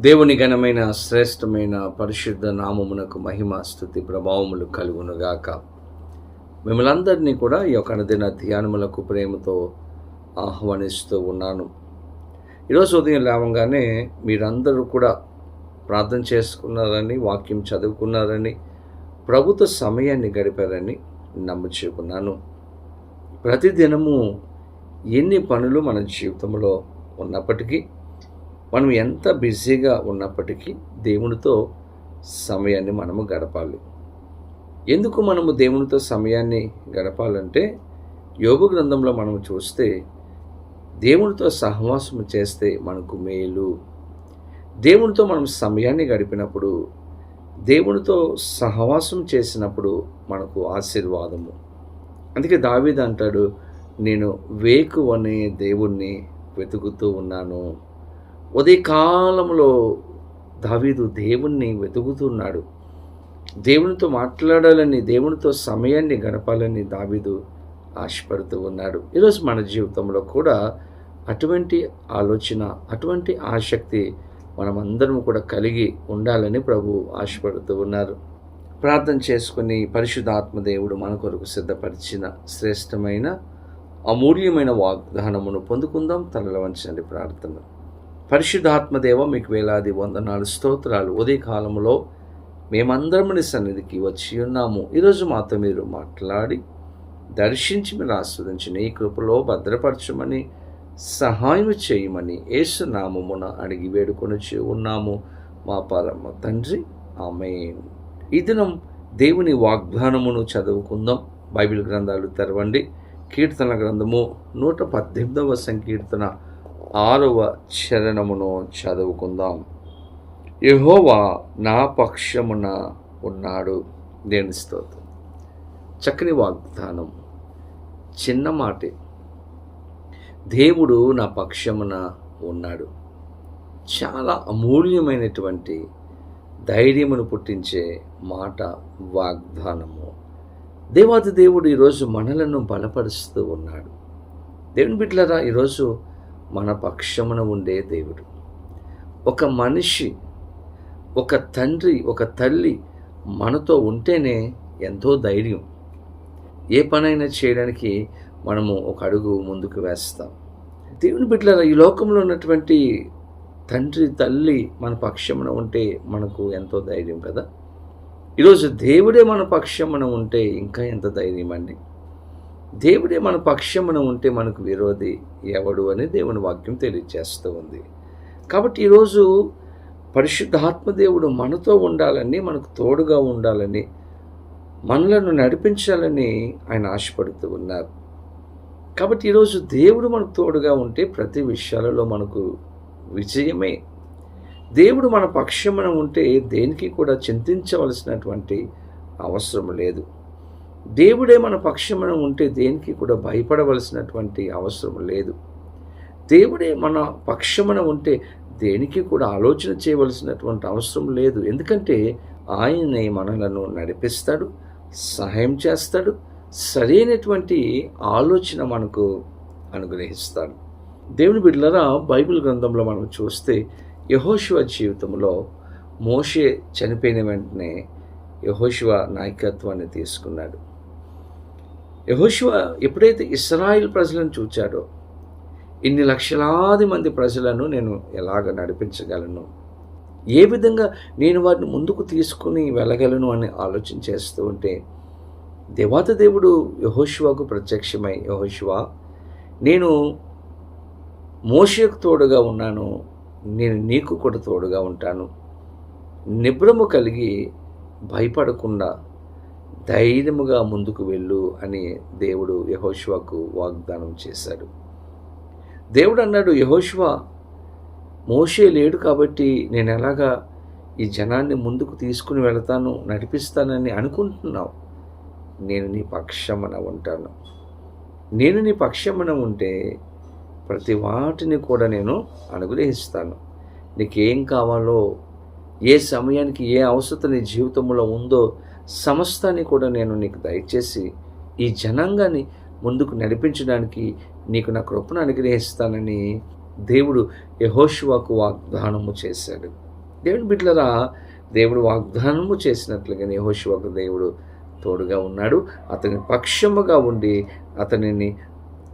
దేవుని ఘనమైన శ్రేష్టమైన పరిశుద్ధ నామమునకు మహిమ స్థుతి ప్రభావములు కలుగునుగాక. మిమ్మల్ందరినీ కూడా ఈ యొక్క అనుదిన ధ్యానములకు ప్రేమతో ఆహ్వానిస్తూ ఉన్నాను. ఈరోజు ఉదయం లేవగానే మీరందరూ కూడా ప్రార్థన చేసుకున్నారని వాక్యం చదువుకున్నారని ప్రభుత్వ సమయాన్ని గడిపారని నమ్ముచుకున్నాను. ప్రతిదినము ఎన్ని పనులు మన జీవితంలో ఉన్నప్పటికీ మనం ఎంత బిజీగా ఉన్నప్పటికీ దేవునితో సమయాన్ని మనము గడపాలి. ఎందుకు మనము దేవునితో సమయాన్ని గడపాలంటే యోగ గ్రంథంలో మనం చూస్తే దేవునితో సహవాసం చేస్తే మనకు మేలు. దేవునితో మనం సమయాన్ని గడిపినప్పుడు దేవునితో సహవాసం చేసినప్పుడు మనకు ఆశీర్వాదము. అందుకే దావీద్ అంటాడు నేను వేకు అనే దేవుణ్ణి వెతుకుతూ ఉన్నాను. ఉదయకాలంలో దావీదు దేవుణ్ణి వెతుకుతున్నాడు. దేవునితో మాట్లాడాలని దేవునితో సమయాన్ని గడపాలని దావీదు ఆశపడుతూ ఉన్నాడు. ఈరోజు మన జీవితంలో కూడా అటువంటి ఆలోచన అటువంటి ఆసక్తి మనమందరం కూడా కలిగి ఉండాలని ప్రభు ఆశపడుతూ ఉన్నారు. ప్రార్థన చేసుకుని పరిశుద్ధాత్మదేవుడు మన కొరకు సిద్ధపరిచిన శ్రేష్టమైన అమూల్యమైన వాగ్దానమును పొందుకుందాం. తనలో వంచండి ప్రార్థన. పరిశుద్ధాత్మదేవ మీకు వేలాది వందనాలు స్తోత్రాలు. ఉదయకాలంలో మేమందరం నీ సన్నిధికి వచ్చి ఉన్నాము. ఈరోజు మాతో మీరు మాట్లాడి దర్శించి మీరు ఆస్వాదించిన ఈ కృపలో భద్రపరచమని సహాయం చేయమని ఏసునామమున అడిగి వేడుకొని ఉన్నాము. మా పరమ తండ్రి ఆమె ఈ దినం దేవుని వాగ్దానమును చదువుకుందాం. బైబిల్ గ్రంథాలు తెరవండి. కీర్తన గ్రంథము నూట పద్దెనిమిదవ సంకీర్తన. ఆరవ చరణమును చదువుకుందాం. యహోవా నా పక్షమున ఉన్నాడు. దేని స్తోత్రం. చక్కని వాగ్దానం చిన్న మాటే. దేవుడు నా పక్షమున ఉన్నాడు. చాలా అమూల్యమైనటువంటి ధైర్యమును పుట్టించే మాట వాగ్దానము. దేవాది దేవుడు ఈరోజు మనలను బలపరుస్తూ ఉన్నాడు. దేవుని బిడ్డలరా ఈరోజు మన పక్షమున ఉండే దేవుడు. ఒక మనిషి ఒక తండ్రి ఒక తల్లి మనతో ఉంటేనే ఎంతో ధైర్యం. ఏ పనైనా చేయడానికి మనము ఒక అడుగు ముందుకు వేస్తాం. దేవుని బిడ్డల ఈ లోకంలో ఉన్నటువంటి తండ్రి తల్లి మన పక్షమున ఉంటే మనకు ఎంతో ధైర్యం కదా? ఈరోజు దేవుడే మన పక్షమున ఉంటే ఇంకా ఎంత ధైర్యం అండి దేవుడే మన పక్షమున ఉంటే మనకు విరోధి ఎవడు అని దేవుని వాక్యం తెలియజేస్తూ ఉంది. కాబట్టి ఈరోజు పరిశుద్ధాత్మదేవుడు మనతో ఉండాలని మనకు తోడుగా ఉండాలని మనలను నడిపించాలని ఆయన ఆశపడుతూ ఉన్నారు. కాబట్టి ఈరోజు దేవుడు మనకు తోడుగా ఉంటే ప్రతి విషయాలలో మనకు విజయమే. దేవుడు మన పక్షమున ఉంటే దేనికి కూడా చింతించవలసినటువంటి అవసరం లేదు. దేవుడే మన పక్షమున ఉంటే దేనికి కూడా భయపడవలసినటువంటి అవసరం లేదు. దేవుడే మన పక్షమున ఉంటే దేనికి కూడా ఆలోచన చేయవలసినటువంటి అవసరం లేదు. ఎందుకంటే ఆయనే మనలను నడిపిస్తాడు సహాయం చేస్తాడు సరైనటువంటి ఆలోచన మనకు అనుగ్రహిస్తాడు. దేవుని బిడ్డలరా బైబిల్ గ్రంథంలో మనం చూస్తే యహోశివ జీవితంలో మోషే చనిపోయిన వెంటనే యహోశివ నాయకత్వాన్ని తీసుకున్నాడు. యహోశివ ఎప్పుడైతే ఇస్రాయిల్ ప్రజలను చూచాడో ఇన్ని లక్షలాది మంది ప్రజలను నేను ఎలాగ నడిపించగలను? ఏ విధంగా నేను వారిని ముందుకు తీసుకుని వెళ్ళగలను అని ఆలోచన చేస్తూ ఉంటే దేవాత దేవుడు యహోశివకు ప్రత్యక్షమై యహోశివ నేను మోషకు తోడుగా ఉన్నాను నేను నీకు కూడా తోడుగా ఉంటాను. నిబ్రము కలిగి భయపడకుండా ధైర్యముగా ముందుకు వెళ్ళు అని దేవుడు యహోష్వాకు వాగ్దానం చేశాడు. దేవుడు అన్నాడు యహోశివ మోషే లేడు కాబట్టి నేను ఎలాగా ఈ జనాన్ని ముందుకు తీసుకుని వెళతాను నడిపిస్తానని అనుకుంటున్నావు? నేను నీ పక్షమన ఉంటాను. నేను నీ పక్షమన ఉంటే ప్రతి వాటిని కూడా నేను అనుగ్రహిస్తాను. నీకేం కావాలో ఏ సమయానికి ఏ అవసరం నీ జీవితంలో ఉందో సమస్తాన్ని కూడా నేను నీకు దయచేసి ఈ జనాంగాన్ని ముందుకు నడిపించడానికి నీకు నా కృపను అనుగ్రహిస్తానని దేవుడు యహోశువాకు వాగ్దానము చేశాడు. దేవుడు బిడ్డలరా దేవుడు వాగ్దానము చేసినట్లుగా యెహోషువకు దేవుడు తోడుగా ఉన్నాడు. అతని పక్షముగా ఉండి అతనిని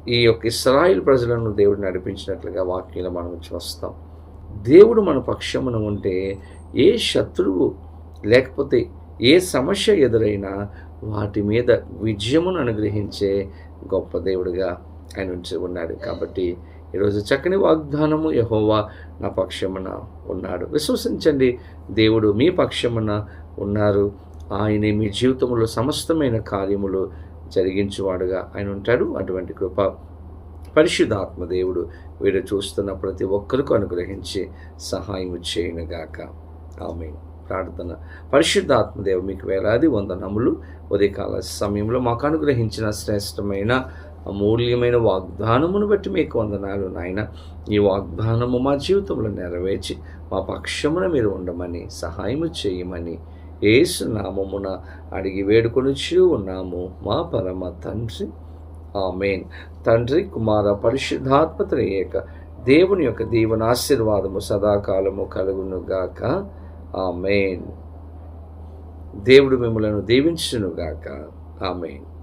ఈ యొక్క ఇస్రాయిల్ ప్రజలను దేవుడు నడిపించినట్లుగా వాక్యంలో మనం చూస్తాం. దేవుడు మన పక్షమున ఉంటే ఏ శత్రువు లేకపోతే ఏ సమస్య ఎదురైనా వాటి మీద విజయమును అనుగ్రహించే గొప్ప దేవుడిగా ఆయన ఉంచి ఉన్నాడు. కాబట్టి ఈరోజు చక్కని వాగ్దానము యహోవా నా పక్షమున ఉన్నాడు. విశ్వసించండి. దేవుడు మీ పక్షమున ఉన్నారు. ఆయనే మీ జీవితంలో సమస్తమైన కార్యములు జరిగించేవాడుగా ఆయన ఉంటాడు. అటువంటి కృప పరిశుద్ధాత్మ దేవుడు వీడు చూస్తున్న ప్రతి ఒక్కరికి అనుగ్రహించి సహాయం చేయనుగాక. ఆమె ప్రార్థన. పరిశుద్ధాత్మదేవ మీకు వేలాది వందనములు. ఉదయకాల సమయంలో మాకు అనుగ్రహించిన శ్రేష్టమైన అమూల్యమైన వాగ్దానమును బట్టి మీకు వందనాలు నాయన. ఈ వాగ్దానము మా జీవితంలో నెరవేర్చి మా పక్షమున మీరు ఉండమని సహాయము చేయమని ఏసు నామమున అడిగి వేడుకొనిచూ ఉన్నాము. మా పరమ తండ్రి. ఆమెన్. తండ్రి కుమార పరిశుద్ధాత్మత ఏక దేవుని యొక్క దీవన ఆశీర్వాదము సదాకాలము కలుగునుగాక. ఆమెన్. దేవుడు మిమ్మలను దీవించునుగాక. ఆమెన్.